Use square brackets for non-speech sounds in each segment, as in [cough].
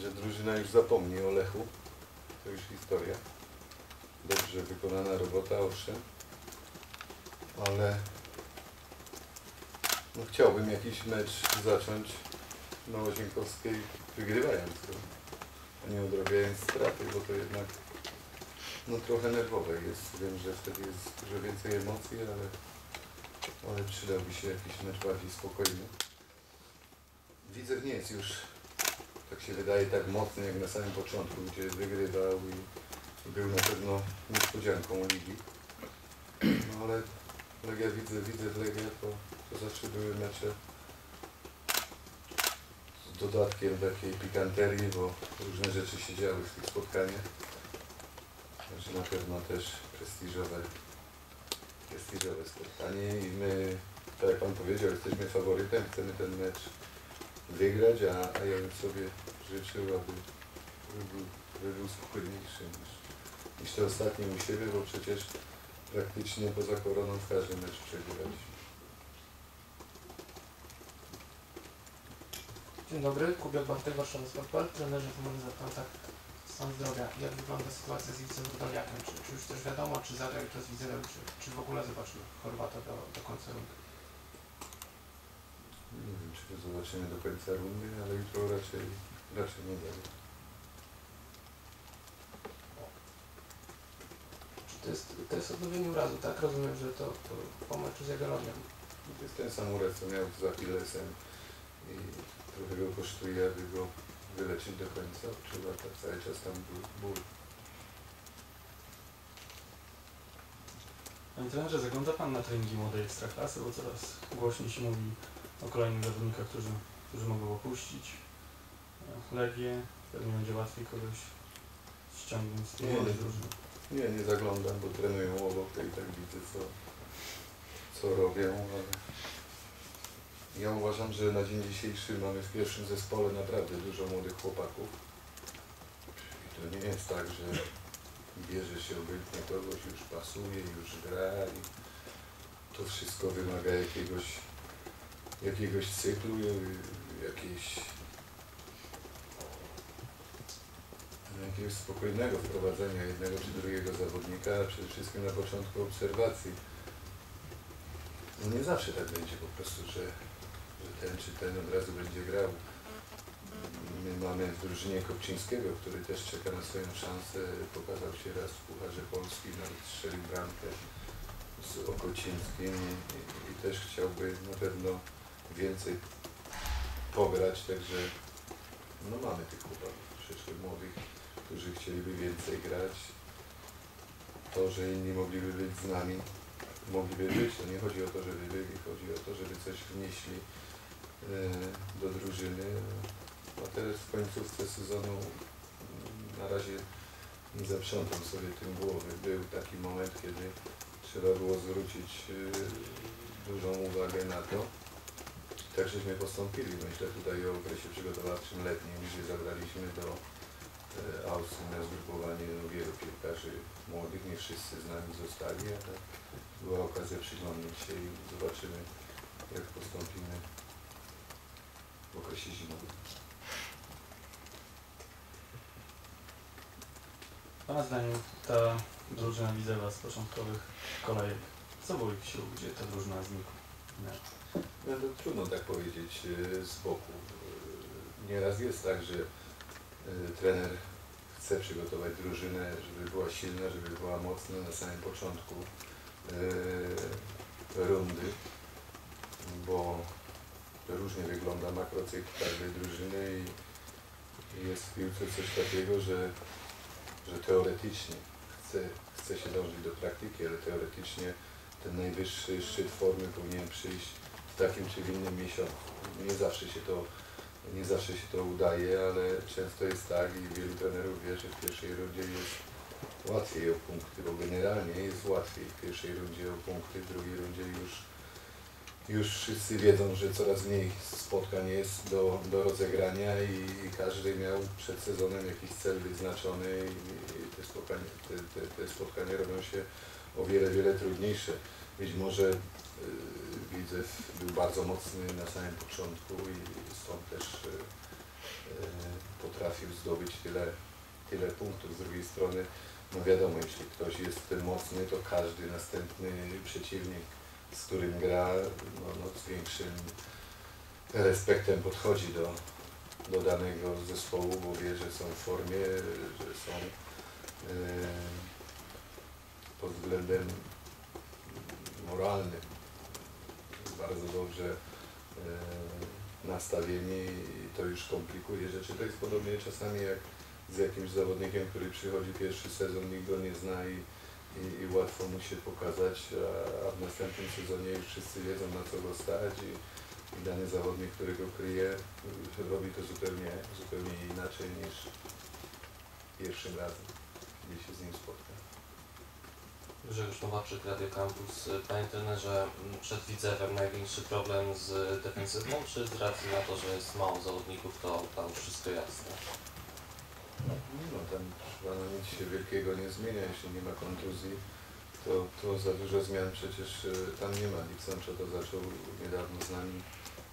że drużyna już zapomni o Lechu. To już historia. Dobrze wykonana robota, owszem. Ale no, chciałbym jakiś mecz zacząć na Łazienkowskiej wygrywając go, a nie odrabiając straty, bo to jednak no, trochę nerwowe jest. Wiem, że wtedy jest dużo więcej emocji, ale, ale przydałby się jakiś mecz bardziej spokojny. Widzew nie jest już, tak się wydaje, tak mocny jak na samym początku, gdzie wygrywał i, był na pewno niespodzianką ligi. No ale Legia widzę, widzę w Legia, to, to zawsze były mecze z dodatkiem takiej pikanterii, bo różne rzeczy się działy w tych spotkaniach. Także na pewno też prestiżowe, prestiżowe spotkanie i my, tak jak Pan powiedział, jesteśmy faworytem, chcemy ten mecz wygrać, a, a ja bym sobie życzył, aby, był, był spokojniejszy niż, niż te ostatnie u siebie, bo przecież praktycznie poza koroną w każdym meczu przegrywaliśmy. Dzień dobry, Kubiak Warszawa Sportpal. Trenerze, to może zapytam tak, stan zdrowia. Jak wygląda sytuacja z Iwcem Rudoliakiem? Czy, czy już też wiadomo, czy zagra jutro z Widzewem, czy, czy w ogóle zobaczymy Chorwata do, do końca rundy? Nie wiem, czy to zobaczymy do końca rundy, ale jutro raczej, raczej nie będzie. Czy to jest, to jest odnowienie urazu, tak? Rozumiem, że to, to po meczu z Jagiellonią. To jest ten sam uraz, co miał z Achillesem i trochę go kosztuje, aby go wyleczyć do końca. Trzeba tak cały czas tam ból. ból. Panie trenerze, zagląda Pan na treningi młodej ekstraklasy, bo coraz głośniej się mówi o kolejnych zawodnikach, którzy, którzy mogą opuścić e, Legię. Pewnie będzie łatwiej kogoś ściągnąć z tej Nie, drużyny. Nie, nie zaglądam, bo trenują obok i tak widzę, co, co robią, ale ja uważam, że na dzień dzisiejszy mamy w pierwszym zespole naprawdę dużo młodych chłopaków. I to nie jest tak, że bierze się obojętnie kogoś, już pasuje, już gra i to wszystko wymaga jakiegoś, jakiegoś cyklu, jakiejś jakiegoś spokojnego wprowadzenia jednego czy drugiego zawodnika, a przede wszystkim na początku obserwacji. No nie zawsze tak będzie po prostu, że, że ten czy ten od razu będzie grał. My mamy w drużynie Kopczyńskiego, który też czeka na swoją szansę. Pokazał się raz w Pucharze Polski, nawet strzelił bramkę z Okocińskim i, i też chciałby na pewno więcej pograć, także no mamy tych chłopaków troszeczkę młodych, którzy chcieliby więcej grać. To, że inni mogliby być z nami, mogliby być, to nie chodzi o to, żeby byli, chodzi o to, żeby coś wnieśli e, do drużyny. A teraz w końcówce sezonu mm, na razie zaprzątam sobie tym głowy. Był taki moment, kiedy trzeba było zwrócić e, dużą uwagę na to. Tak żeśmy postąpili. Myślę tutaj o okresie przygotowawczym letnim, gdzie zabraliśmy do e, Austrii na zgrupowanie no, wielu piłkarzy młodych. Nie wszyscy z nami zostali, ale była okazja przyglądnąć się i zobaczymy, jak postąpimy w okresie zimowym. Pana zdaniem ta drużyna Widzewa z początkowych kolejek, co było ich sił, gdzie ta drużyna znikła? No to trudno tak powiedzieć e, z boku. E, Nieraz jest tak, że e, trener chce przygotować drużynę, żeby była silna, żeby była mocna na samym początku rundy, bo różnie wygląda makrocykl każdej drużyny i, jest w piłce coś takiego, że, że teoretycznie chce, chce się dążyć do praktyki, ale teoretycznie ten najwyższy szczyt formy powinien przyjść takim czy w innym miesiącu. Nie zawsze się to, nie zawsze się to udaje, ale często jest tak i wielu trenerów wie, że w pierwszej rundzie jest łatwiej o punkty, bo generalnie jest łatwiej w pierwszej rundzie o punkty, w drugiej rundzie już, już wszyscy wiedzą, że coraz mniej spotkań jest do, do rozegrania i, i każdy miał przed sezonem jakiś cel wyznaczony i, te, spotkania, te, te, te spotkania robią się o wiele, wiele trudniejsze. Być może yy, Widzew był bardzo mocny na samym początku i stąd też yy, potrafił zdobyć tyle, tyle punktów. Z drugiej strony, no wiadomo, jeśli ktoś jest mocny, to każdy następny przeciwnik, z którym gra, no, no z większym respektem podchodzi do, do danego zespołu, bo wie, że są w formie, że są e, pod względem moralnym bardzo dobrze e, nastawieni i to już komplikuje rzeczy. To jest podobnie czasami jak z jakimś zawodnikiem, który przychodzi pierwszy sezon, nikt go nie zna i, i, i łatwo mu się pokazać, a, a w następnym sezonie już wszyscy wiedzą na co go stać i, i dany zawodnik, który go kryje, robi to zupełnie, zupełnie inaczej niż pierwszym razem, gdzie się z nim spotka. Grzegorz Nowaczyk, Radio Campus. Panie trenerze, m, przed Widzewem największy problem z defensywą, czy z racji na to, że jest mało zawodników, to tam wszystko jasne? No tam chyba nic się wielkiego nie zmienia, jeśli nie ma kontuzji, to, to za dużo zmian przecież e, tam nie ma. Lipsancho to zaczął niedawno z nami,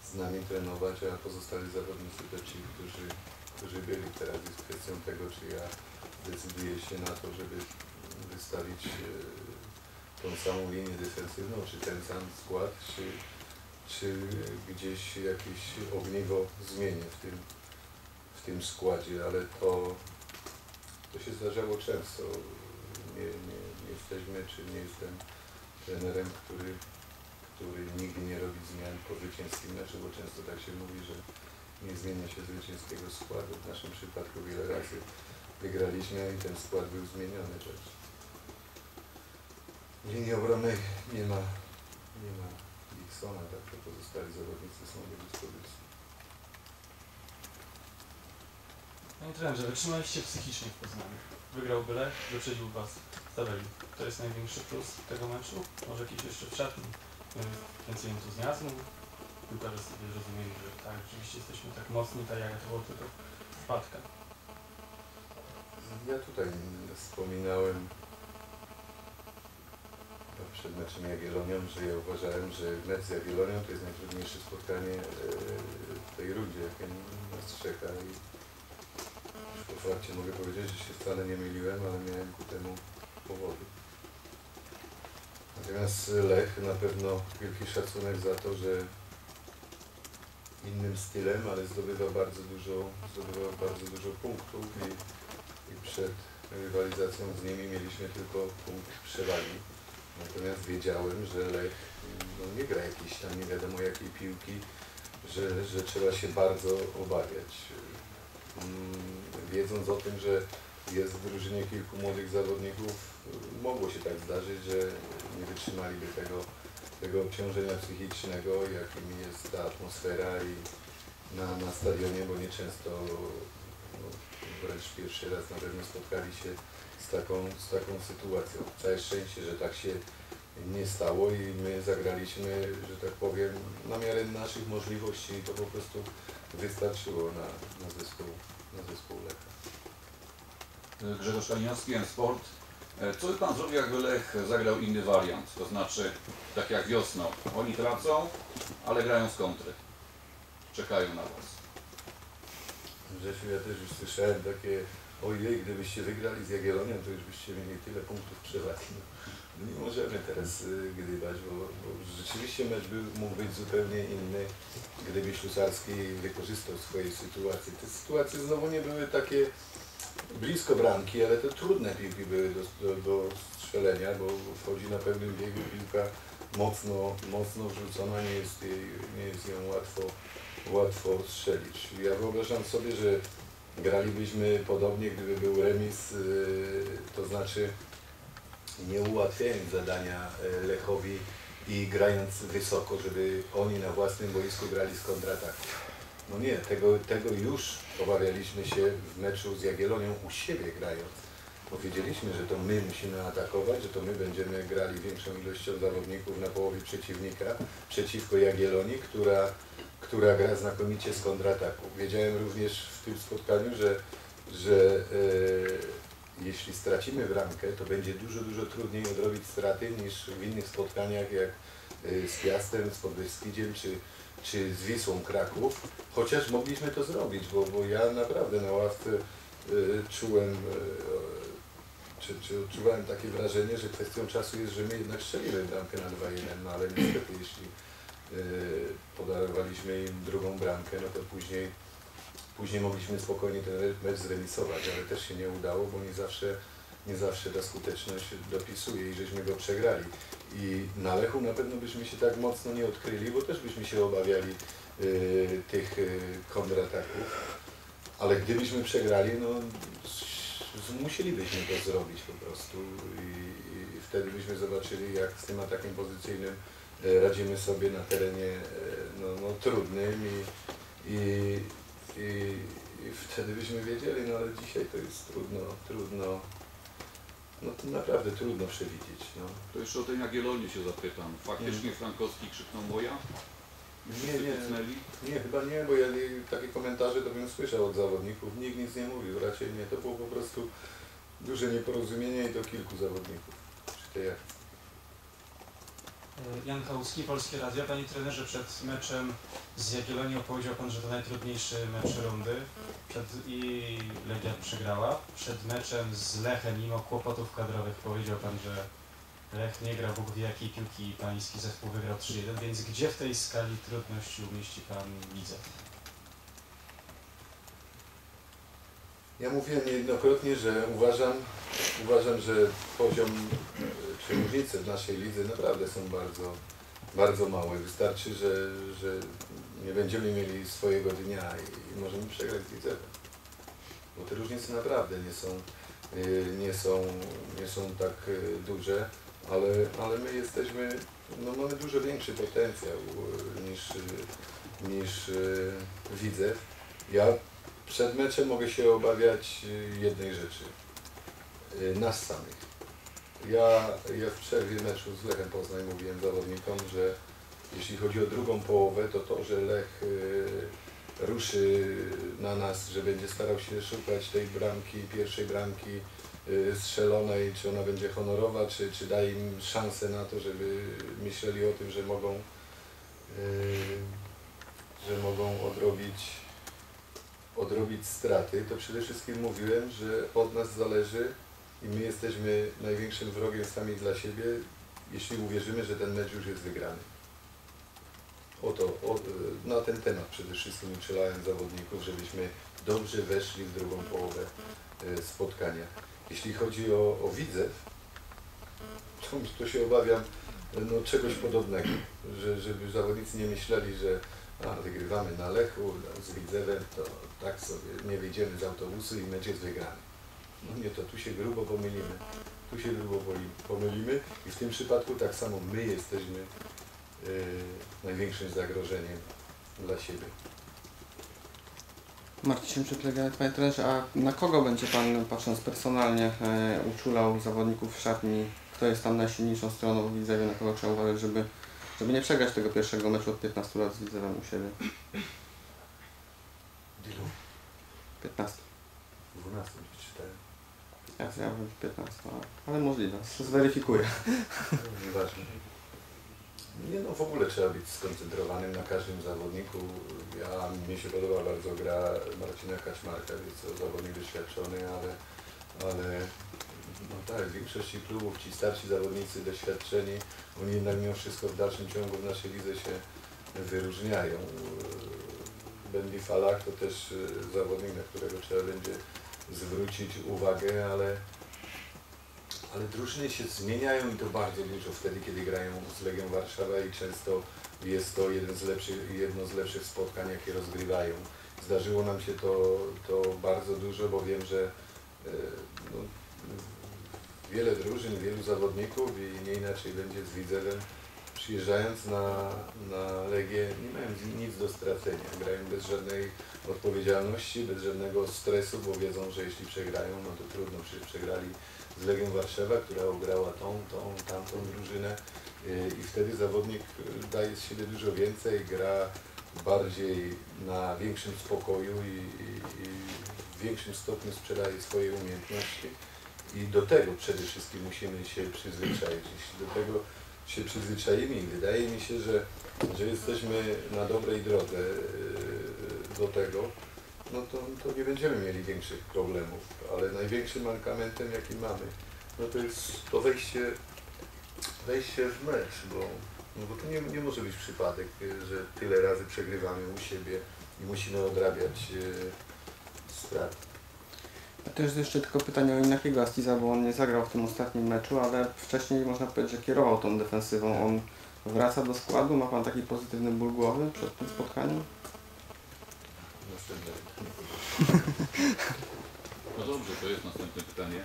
z nami trenować, a pozostali zawodnicy to ci, którzy, którzy byli. Teraz jest kwestią tego, czy ja decyduję się na to, żeby wystawić e, tą samą linię defensywną, czy ten sam skład, czy, czy gdzieś jakieś ogniwo zmienię w tym, w tym składzie, ale to, to się zdarzało często. Nie, nie, nie jesteśmy, czy nie jestem trenerem, który, który nigdy nie robi zmian po zwycięskim meczu, bo często tak się mówi, że nie zmienia się zwycięskiego składu. W naszym przypadku wiele razy wygraliśmy i ten skład był zmieniony też. Linii obronnej nie ma, nie ma Dixona, także pozostali zawodnicy są do dyspozycji. Panie trenerze, wytrzymaliście psychicznie w Poznaniu. Wygrał Byle, wyprzedził Was Staweli. To jest największy plus tego meczu? Może jakiś jeszcze w szatni? Więcej entuzjazmu? Piłkarze sobie zrozumieli, że tak, rzeczywiście jesteśmy tak mocni, tak jak to było tylko wpadka. Ja tutaj wspominałem przed meczem Jagiellonią, że ja uważałem, że mecz z Jagiellonią to jest najtrudniejsze spotkanie e, w tej rundzie, jakie nas czeka i po fakcie mogę powiedzieć, że się wcale nie myliłem, ale miałem ku temu powody. Natomiast Lech na pewno wielki szacunek za to, że innym stylem, ale zdobywa bardzo dużo, zdobywa bardzo dużo punktów i, i przed rywalizacją z nimi mieliśmy tylko punkt przewagi. Natomiast wiedziałem, że Lech no, nie gra jakiejś tam nie wiadomo jakiej piłki, że, że trzeba się bardzo obawiać. Mm, Wiedząc o tym, że jest w drużynie kilku młodych zawodników, mogło się tak zdarzyć, że nie wytrzymaliby tego, tego obciążenia psychicznego, jakim jest ta atmosfera i na, na stadionie, bo nieczęsto wręcz pierwszy raz na pewno spotkali się z taką, z taką sytuacją. Całe szczęście, że tak się nie stało i my zagraliśmy, że tak powiem, na miarę naszych możliwości i to po prostu wystarczyło na, na zespół, na zespół Lecha. Grzegorz Kalinowski, Sport. Co by Pan zrobił, jakby Lech zagrał inny wariant? To znaczy, tak jak wiosną, oni tracą, ale grają z kontry. Czekają na Was. Grzesiu, ja też już słyszałem takie, ojej, gdybyście wygrali z Jagiellonią, to już byście mieli tyle punktów przewagi. No, nie możemy teraz y, gdybać, bo, bo rzeczywiście mecz był, mógł być zupełnie inny, gdyby Ślusarski wykorzystał swojej sytuacji. Te sytuacje znowu nie były takie blisko bramki, ale to trudne piłki były do, do, do strzelenia, bo wchodzi na pewnym biegu piłka mocno, mocno wrzucona, nie jest, jej, nie jest ją łatwo, łatwo strzelić. Ja wyobrażam sobie, że gralibyśmy podobnie, gdyby był remis, yy, to znaczy nie ułatwiając zadania yy, Lechowi i grając wysoko, żeby oni na własnym boisku grali z kontrataku. No nie, tego, tego już obawialiśmy się w meczu z Jagiellonią u siebie grając. Bo wiedzieliśmy, że to my musimy atakować, że to my będziemy grali większą ilością zawodników na połowie przeciwnika przeciwko Jagiellonii, która, która gra znakomicie z kontrataku. Wiedziałem również w tym spotkaniu, że, że e, jeśli stracimy bramkę, to będzie dużo, dużo trudniej odrobić straty niż w innych spotkaniach jak e, z Piastem, z Podbeskidziem czy, czy z Wisłą Kraków, chociaż mogliśmy to zrobić, bo, bo ja naprawdę na ławce y, czułem, y, czy, czy odczuwałem takie wrażenie, że kwestią czasu jest, że my jednak strzelimy bramkę na 2-1, no ale niestety jeśli podarowaliśmy im drugą bramkę, no to później, później mogliśmy spokojnie ten mecz zremisować, ale też się nie udało, bo nie zawsze, nie zawsze ta skuteczność dopisuje i żeśmy go przegrali. I na Lechu na pewno byśmy się tak mocno nie odkryli, bo też byśmy się obawiali y, tych y, kontrataków. Ale gdybyśmy przegrali, no musielibyśmy to zrobić po prostu i, i wtedy byśmy zobaczyli, jak z tym atakiem pozycyjnym radzimy sobie na terenie e, no, no, trudnym i, i, i, i wtedy byśmy wiedzieli, no ale dzisiaj to jest trudno, trudno, no to naprawdę trudno przewidzieć. No. To jeszcze o tej Jagiellonii się zapytam. Faktycznie Frankowski krzyknął moja? Nie, nie, nie, chyba nie, bo ja takie komentarze to bym słyszał od zawodników. Nikt nic nie mówił, raczej nie. To było po prostu duże nieporozumienie i to kilku zawodników przy tej akcji. Jan Kałuski, Polskie Radio. Panie trenerze, przed meczem z Jagiellonią powiedział Pan, że to najtrudniejszy mecz rundy przed, i Legia przegrała. Przed meczem z Lechem, mimo kłopotów kadrowych, powiedział Pan, że Lech nie gra Bóg wie jakiej piłki i pański zespół wygrał 3-1, więc gdzie w tej skali trudności umieści Pan Widzew? Ja mówiłem niejednokrotnie, że uważam, uważam, że poziom e, różnice w naszej lidze naprawdę są bardzo, bardzo małe. Wystarczy, że, że nie będziemy mieli swojego dnia i, i możemy przegrać Widzewem. Bo te różnice naprawdę nie są, y, nie są, nie są tak y, duże, ale, ale my jesteśmy, no mamy dużo większy potencjał y, niż, niż Widzew. Ja przed meczem mogę się obawiać jednej rzeczy. Nas samych. Ja, ja w przerwie meczu z Lechem Poznań mówiłem zawodnikom, że jeśli chodzi o drugą połowę, to to, że Lech y, ruszy na nas, że będzie starał się szukać tej bramki, pierwszej bramki y, strzelonej, czy ona będzie honorowa, czy, czy daje im szansę na to, żeby myśleli o tym, że mogą, y, że mogą odrobić odrobić straty, to przede wszystkim mówiłem, że od nas zależy i my jesteśmy największym wrogiem sami dla siebie, jeśli uwierzymy, że ten mecz już jest wygrany. Oto, o, na ten temat przede wszystkim uczulałem zawodników, żebyśmy dobrze weszli w drugą połowę e, spotkania. Jeśli chodzi o, o Widzew, to, to się obawiam no, czegoś podobnego, że, żeby zawodnicy nie myśleli, że a, wygrywamy na Lechu, z Widzewem, to tak sobie nie wyjdziemy z autobusu i mecz jest wygrany. No nie to tu się grubo pomylimy, tu się grubo pomylimy i w tym przypadku tak samo my jesteśmy y, największym zagrożeniem dla siebie. Marcin Szymczyk, panie trenerze, a na kogo będzie Pan, patrząc personalnie, e, uczulał zawodników w szatni? Kto jest tam najsilniejszą stroną w Widzewie, na kogo trzeba uważać, żeby, żeby nie przegrać tego pierwszego meczu od 15 lat z Widzewem u siebie? Ilu? 15. 12, 4. Jasne, ja bym 15, ale, możliwe. Zweryfikuję. Zobaczmy. Nie no, w ogóle trzeba być skoncentrowanym na każdym zawodniku. Ja, mi się podoba bardzo gra Marcina Kaczmarka, więc to zawodnik doświadczony, ale, ale no tak, w większości klubów ci starsi zawodnicy doświadczeni, oni jednak mimo wszystko w dalszym ciągu w naszej lidze się wyróżniają. Będli Falak to też e, zawodnik, na którego trzeba będzie zwrócić uwagę, ale ale drużyny się zmieniają i to bardzo dużo wtedy, kiedy grają z Legią Warszawa i często jest to jeden z lepszych, jedno z lepszych spotkań, jakie rozgrywają. Zdarzyło nam się to, to bardzo dużo, bo wiem, że e, no, wiele drużyn, wielu zawodników i nie inaczej będzie z Widzewem przyjeżdżając na, na Legię nie mają nic do stracenia. Grają bez żadnej odpowiedzialności, bez żadnego stresu, bo wiedzą, że jeśli przegrają, no to trudno, przecież przegrali z Legią Warszawa, która ograła tą, tą, tamtą drużynę yy, i wtedy zawodnik yy, daje z siebie dużo więcej, gra bardziej na większym spokoju i, i, i w większym stopniu sprzedaje swoje umiejętności i do tego przede wszystkim musimy się przyzwyczaić. Jeśli do tego się przyzwyczaimy i wydaje mi się, że, że jesteśmy na dobrej drodze yy, do tego, no to, to nie będziemy mieli większych problemów, ale największym mankamentem jaki mamy, no to jest to wejście, wejście w mecz, bo, no bo to nie, nie może być przypadek, yy, że tyle razy przegrywamy u siebie i musimy odrabiać yy, straty. Jest jeszcze tylko pytanie o Inakiego Astiza, bo on nie zagrał w tym ostatnim meczu, ale wcześniej można powiedzieć, że kierował tą defensywą. On wraca do składu, ma Pan taki pozytywny ból głowy przed tym spotkaniem? No dobrze, to jest następne pytanie.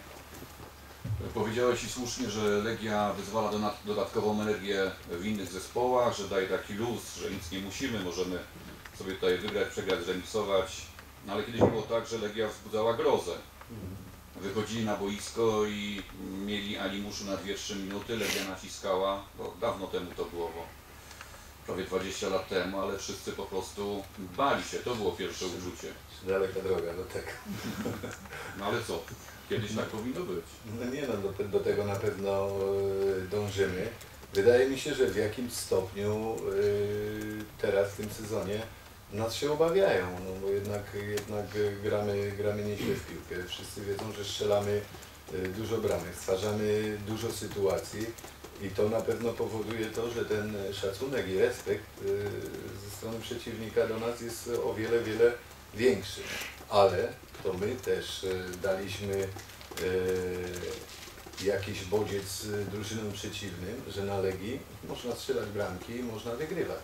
Powiedziałeś i słusznie, że Legia wyzwala dodatkową energię w innych zespołach, że daje taki luz, że nic nie musimy, możemy sobie tutaj wygrać, przegrać, zremisować. No ale kiedyś było tak, że Legia wzbudzała grozę. Wychodzili na boisko i mieli alimuszu na 2-3 minuty, Legia naciskała, bo dawno temu to było, bo prawie 20 lat temu, ale wszyscy po prostu bali się, to było pierwsze uczucie. Daleka droga do tego. No ale co, kiedyś tak powinno być. No nie no, do, do tego na pewno e, dążymy. Wydaje mi się, że w jakimś stopniu e, teraz w tym sezonie nas się obawiają, no bo jednak, jednak gramy, gramy nieźle w piłkę. Wszyscy wiedzą, że strzelamy e, dużo bramek, stwarzamy dużo sytuacji i to na pewno powoduje to, że ten szacunek i respekt e, ze strony przeciwnika do nas jest o wiele, wiele większy. Ale to my też e, daliśmy jakiś bodziec drużynom przeciwnym, że na Legii można strzelać bramki i można wygrywać.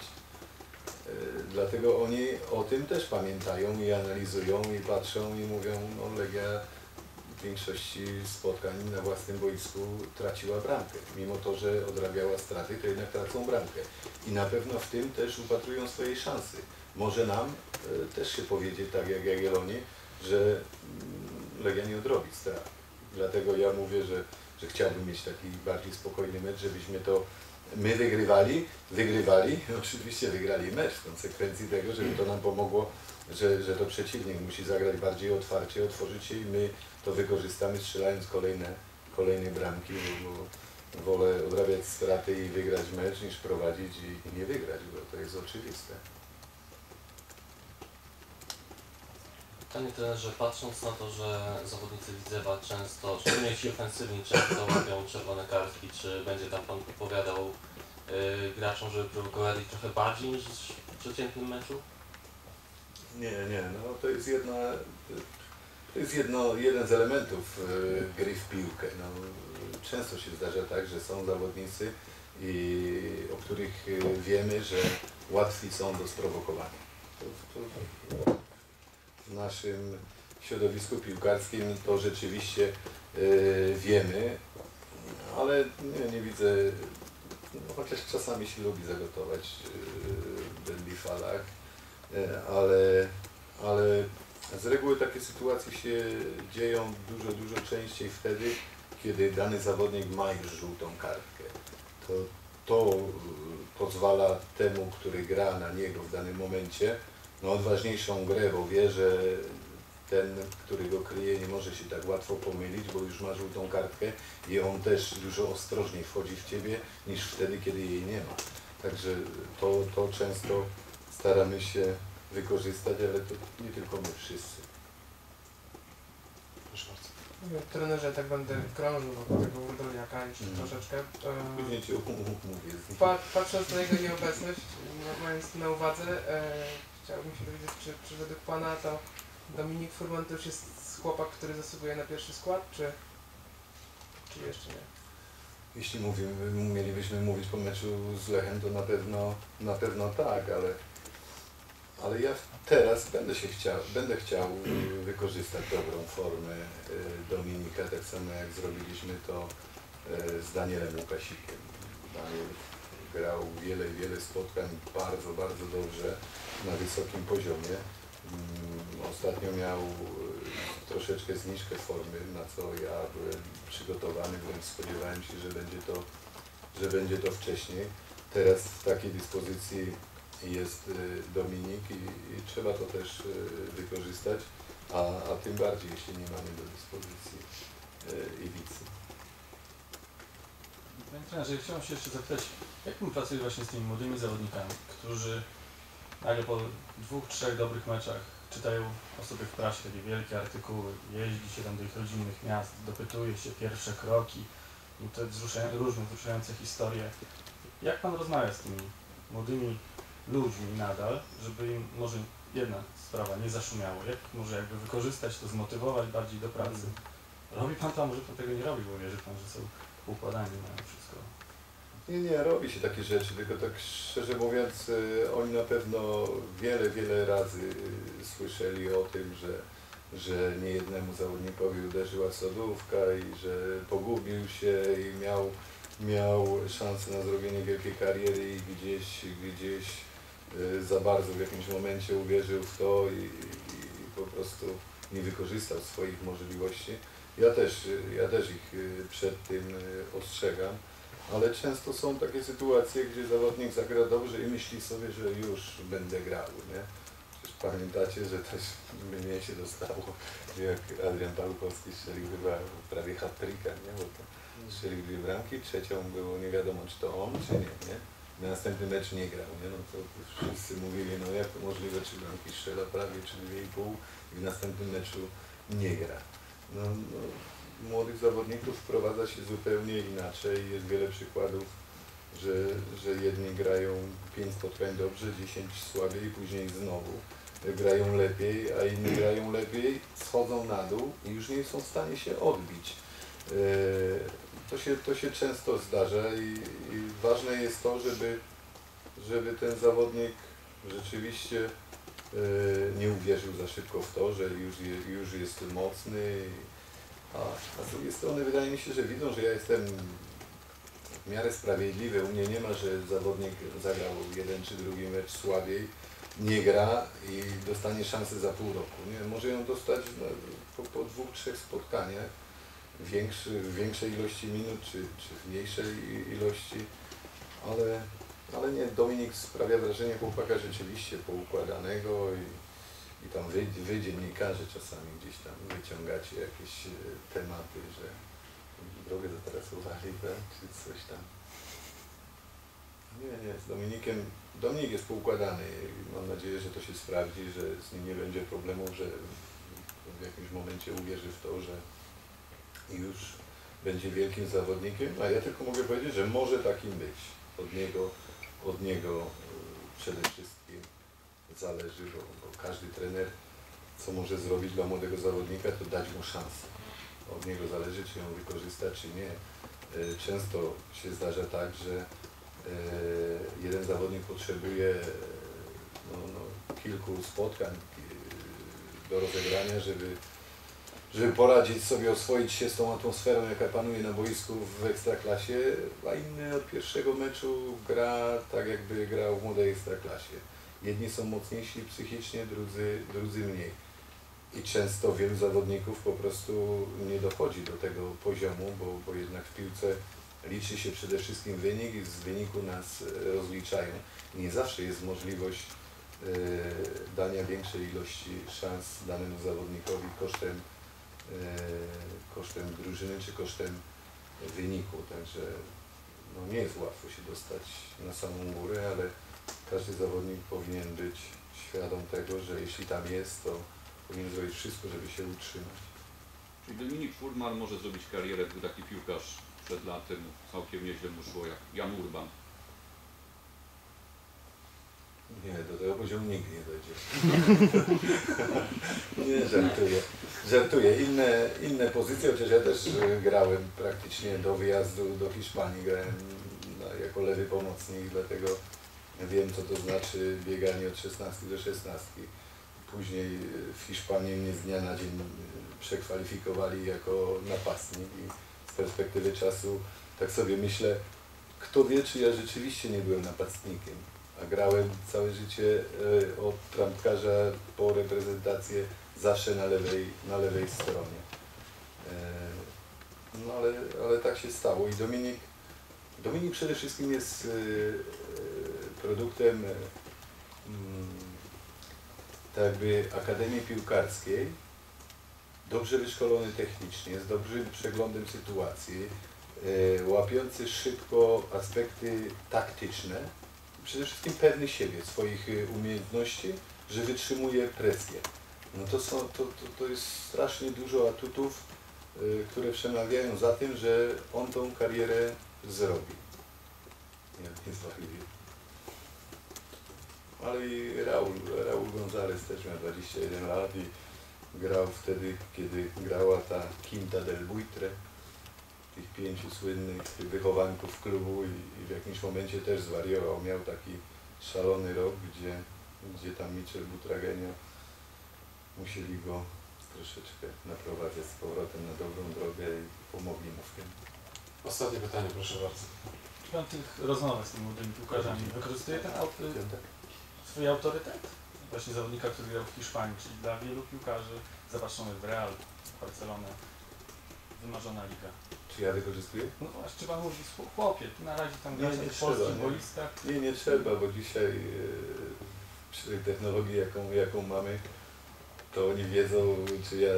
E, Dlatego oni o tym też pamiętają i analizują i patrzą i mówią, no Legia w większości spotkań na własnym boisku traciła bramkę. Mimo to, że odrabiała straty, to jednak tracą bramkę. I na pewno w tym też upatrują swojej szansy. Może nam e, też się powiedzieć, tak jak Jagiellonii, że mm, Legia nie odrobi strat. Dlatego ja mówię, że, że chciałbym mieć taki bardziej spokojny mecz, żebyśmy to my wygrywali, wygrywali, oczywiście wygrali mecz w konsekwencji tego, żeby to nam pomogło, że, że to przeciwnik musi zagrać bardziej otwarcie, otworzyć się i my to wykorzystamy strzelając kolejne, kolejne bramki, bo, wolę odrabiać straty i wygrać mecz niż prowadzić i nie wygrać, bo to jest oczywiste. Panie trenerze, patrząc na to, że zawodnicy Widzewa często, szczególnie ci ofensywni, często łapią czerwone kartki, czy będzie tam Pan opowiadał yy, graczom, żeby prowokowali trochę bardziej niż w przeciętnym meczu? Nie, nie, no to jest jedna, to jest jedno, jeden z elementów e, gry w piłkę. No, często się zdarza tak, że są zawodnicy, i, o których e, wiemy, że łatwi są do sprowokowania. To, to, w naszym środowisku piłkarskim to rzeczywiście e, wiemy, ale nie, nie widzę, no, chociaż czasami się lubi zagotować e, w Bifalach, E, ale, ale z reguły takie sytuacje się dzieją dużo, dużo częściej wtedy, kiedy dany zawodnik ma już żółtą kartkę. To, to pozwala temu, który gra na niego w danym momencie, na odważniejszą grę, bo wie, że ten, który go kryje, nie może się tak łatwo pomylić, bo już ma żółtą kartkę i on też dużo ostrożniej wchodzi w ciebie niż wtedy, kiedy jej nie ma. Także to, to często staramy się wykorzystać, ale to nie tylko my wszyscy. Proszę bardzo. Trenerze, tak będę krążył wokół tego Wurdoliaka jeszcze Mhm. troszeczkę. E, Później ci mówię patrząc na jego nieobecność, ma- mając na uwadze, e, chciałbym się dowiedzieć, czy, czy według Pana to Dominik Furman to już jest chłopak, który zasługuje na pierwszy skład, czy, czy jeszcze nie? Jeśli mówimy, mielibyśmy mówić po meczu z Lechem, to na pewno, na pewno tak, ale, ale ja teraz będę się chciał, będę chciał wykorzystać dobrą formę y, Dominika, tak samo jak zrobiliśmy to y, z Danielem Łukasikiem. Daniel grał wiele, wiele spotkań bardzo, bardzo dobrze na wysokim poziomie. Mm, Ostatnio miał y, troszeczkę zniżkę formy, na co ja byłem przygotowany, wręcz spodziewałem się, że będzie to, że będzie to wcześniej. Teraz w takiej dyspozycji jest y, Dominik i, i trzeba to też y, wykorzystać, a, a tym bardziej, jeśli nie mamy do dyspozycji Iwicy. Panie trenerze, chciałem się jeszcze zapytać, jak pan pracuje właśnie z tymi młodymi zawodnikami, którzy nagle po dwóch, trzech dobrych meczach czytają o sobie w prasie takie wielkie artykuły, jeździ się tam do ich rodzinnych miast, dopytuje się pierwsze kroki, i te wzruszają, różne wzruszające historie. Jak pan rozmawia z tymi młodymi ludźmi nadal, żeby im może jedna sprawa nie zaszumiało, jak może jakby wykorzystać to, zmotywować bardziej do pracy? Robi pan to, a może pan tego nie robi, bo wierzy pan, że są układani na wszystko. Nie, nie, robi się takie rzeczy, tylko tak szczerze mówiąc, y, oni na pewno wiele, wiele razy y, słyszeli o tym, że, że niejednemu zawodnikowi uderzyła sodówka i że pogubił się i miał, miał szansę na zrobienie wielkiej kariery i gdzieś, gdzieś y, za bardzo w jakimś momencie uwierzył w to i, i po prostu nie wykorzystał swoich możliwości. Ja też, ja też ich y, przed tym y, ostrzegam. Ale często są takie sytuacje, gdzie zawodnik zagra dobrze i myśli sobie, że już będę grał, nie? Przecież pamiętacie, że też mnie się dostało, jak Adrian Pałkowski strzelił chyba prawie hat-tricka, nie? Bo to strzelił dwie bramki, trzecią było nie wiadomo, czy to on, czy nie, nie? Na następny mecz nie grał, nie? No to wszyscy mówili, no jak to możliwe, czy bramki strzela prawie, czy dwie i pół i w następnym meczu nie gra. No, no, młodych zawodników wprowadza się zupełnie inaczej. Jest wiele przykładów, że, że jedni grają 5 spotkań dobrze, 10 słabiej później znowu grają lepiej, a inni grają lepiej, schodzą na dół i już nie są w stanie się odbić. E, To się, to się często zdarza i, i ważne jest to, żeby, żeby ten zawodnik rzeczywiście nie uwierzył za szybko w to, że już, już jest mocny. A, a z drugiej strony wydaje mi się, że widzą, że ja jestem w miarę sprawiedliwy. U mnie nie ma, że zawodnik zagrał jeden czy drugi mecz słabiej, nie gra i dostanie szansę za pół roku. Nie? Może ją dostać no, po, po dwóch, trzech spotkaniach większy, w większej ilości minut czy, czy w mniejszej ilości, ale, ale nie, Dominik sprawia wrażenie chłopaka rzeczywiście poukładanego i, i tam wy, wy dziennikarze czasami gdzieś tam wyciągacie jakieś e, tematy, że drogę zatarasowali, tak, czy coś tam. Nie, nie, z Dominikiem, Dominik jest poukładany mam nadzieję, że to się sprawdzi, że z nim nie będzie problemu, że w jakimś momencie uwierzy w to, że już będzie wielkim zawodnikiem, a ja tylko mogę powiedzieć, że może takim być. Od niego, od niego y, przede wszystkim zależy, bo, bo każdy trener, co może zrobić dla młodego zawodnika, to dać mu szansę. Od niego zależy, czy ją wykorzysta, czy nie. Y, Często się zdarza tak, że y, jeden zawodnik potrzebuje no, no, kilku spotkań do rozegrania, żeby żeby poradzić sobie, oswoić się z tą atmosferą, jaka panuje na boisku w Ekstraklasie, a inny od pierwszego meczu gra tak, jakby grał w młodej Ekstraklasie. Jedni są mocniejsi psychicznie, drudzy, drudzy mniej. I często wielu zawodników po prostu nie dochodzi do tego poziomu, bo, bo jednak w piłce liczy się przede wszystkim wynik i z wyniku nas e, rozliczają. Nie zawsze jest możliwość e, dania większej ilości szans danemu zawodnikowi kosztem kosztem drużyny czy kosztem wyniku. Także no nie jest łatwo się dostać na samą górę, ale każdy zawodnik powinien być świadom tego, że jeśli tam jest, to powinien zrobić wszystko, żeby się utrzymać. Czyli Dominik Furman może zrobić karierę, był taki piłkarz przed latem, całkiem nieźle mu szło, jak Jan Urban. Nie, do tego poziomu nigdy nie dojdzie. [laughs] nie, żartuję. Żartuję. Inne, inne pozycje, chociaż ja też e, grałem praktycznie do wyjazdu do Hiszpanii. Grałem no, jako lewy pomocnik, dlatego wiem, co to znaczy bieganie od 16 do 16. Później e, w Hiszpanii mnie z dnia na dzień e, przekwalifikowali jako napastnik i z perspektywy czasu tak sobie myślę, kto wie, czy ja rzeczywiście nie byłem napastnikiem a grałem całe życie e, od trampkarza po reprezentację zawsze na lewej, na lewej stronie. E, No ale, ale tak się stało. I Dominik, Dominik przede wszystkim jest e, produktem mm, tak jakby Akademii Piłkarskiej, dobrze wyszkolony technicznie, z dobrym przeglądem sytuacji, łapiący szybko aspekty taktyczne, przede wszystkim pewny siebie, swoich e, umiejętności, że wytrzymuje presję. No to, są, to, to, to jest strasznie dużo atutów, e, które przemawiają za tym, że on tą karierę zrobi. Nie, nie zwariuje. Ale i Raul, Raul González też miał 21 lat i grał wtedy, kiedy grała ta Quinta del Buitre, tych pięciu słynnych wychowanków klubu i, i w jakimś momencie też zwariował. Miał taki szalony rok, gdzie, gdzie tam Michel Butragenio musieli go troszeczkę naprowadzać z powrotem na dobrą drogę i pomogli mu w tym. Ostatnie pytanie, proszę bardzo. Czy pan tych rozmowach z tymi młodymi piłkarzami wykorzystuje ten aut, swój autorytet? Właśnie zawodnika, który grał w Hiszpanii, czyli dla wielu piłkarzy, zobaczony w Real, Barcelonę, wymarzona liga. Czy ja wykorzystuję? No właśnie, czy pan mówi, chłopie, ty na razie tam grasz tych trzeba, polskich nie. boiskach, Nie, nie trzeba, bo dzisiaj e, przy tej technologii, jaką, jaką mamy, to oni wiedzą, czy ja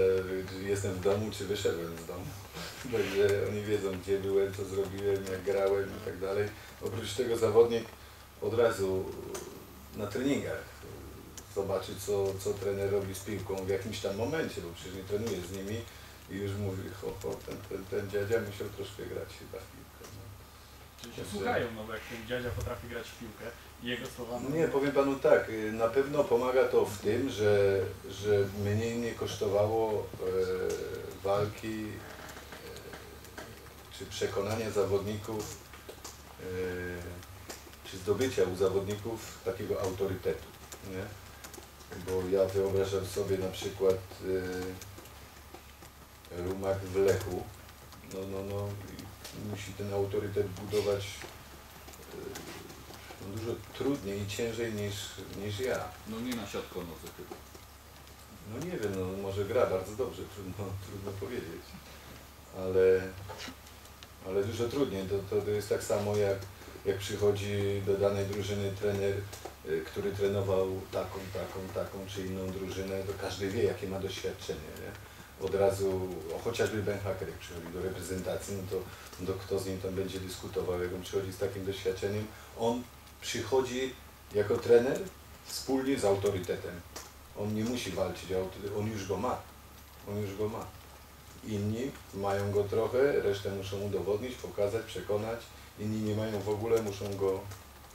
czy jestem w domu, czy wyszedłem z domu. [laughs] Także oni wiedzą, gdzie byłem, co zrobiłem, jak grałem i tak dalej. Oprócz tego zawodnik od razu na treningach zobaczy, co, co trener robi z piłką w jakimś tam momencie, bo przecież nie trenuje z nimi i już mówi, ho, ho, ten, ten, ten dziadzia musiał troszkę grać chyba w piłkę. No. czyli się słuchają, no bo jak ten dziadzia potrafi grać w piłkę, jego słowa... No nie, powiem panu tak, y, na pewno pomaga to w tym, że, że mniej nie kosztowało e, walki e, czy przekonania zawodników, e, czy zdobycia u zawodników takiego autorytetu. Nie? Bo ja wyobrażam sobie na przykład e, Rumak w Lechu, no, no, no, musi ten autorytet budować e, no, dużo trudniej i ciężej niż, niż ja. No nie na siatko nocy chyba. No nie wiem, no może gra bardzo dobrze, trudno, [laughs] trudno powiedzieć. Ale, ale dużo trudniej. To, to, to jest tak samo jak, jak przychodzi do danej drużyny trener, y, który trenował taką, taką, taką czy inną drużynę, to każdy wie jakie ma doświadczenie. Nie? Od razu, chociażby Ben Hacker jak przychodzi do reprezentacji, no to, no to kto z nim tam będzie dyskutował, jak on przychodzi z takim doświadczeniem. On przychodzi jako trener wspólnie z autorytetem. On nie musi walczyć, on już go ma. On już go ma. Inni mają go trochę, resztę muszą udowodnić, pokazać, przekonać. Inni nie mają w ogóle, muszą go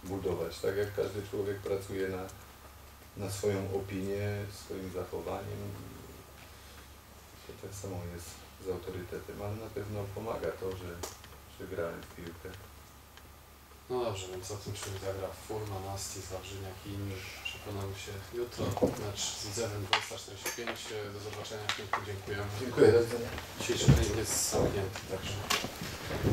budować. Tak jak każdy człowiek pracuje na, na swoją opinię, swoim zachowaniem. To tak samo jest z autorytetem, ale na pewno pomaga to, że, że grałem w piłkę. No dobrze, więc o tym, czy zagra Furman, Asti, Wawrzyniak i inni przekonamy się jutro. Mecz z Widzewem 245. Do zobaczenia. Pięknie dziękujemy. Dziękuję. Dzisiejszy trening jest zamknięty. Także.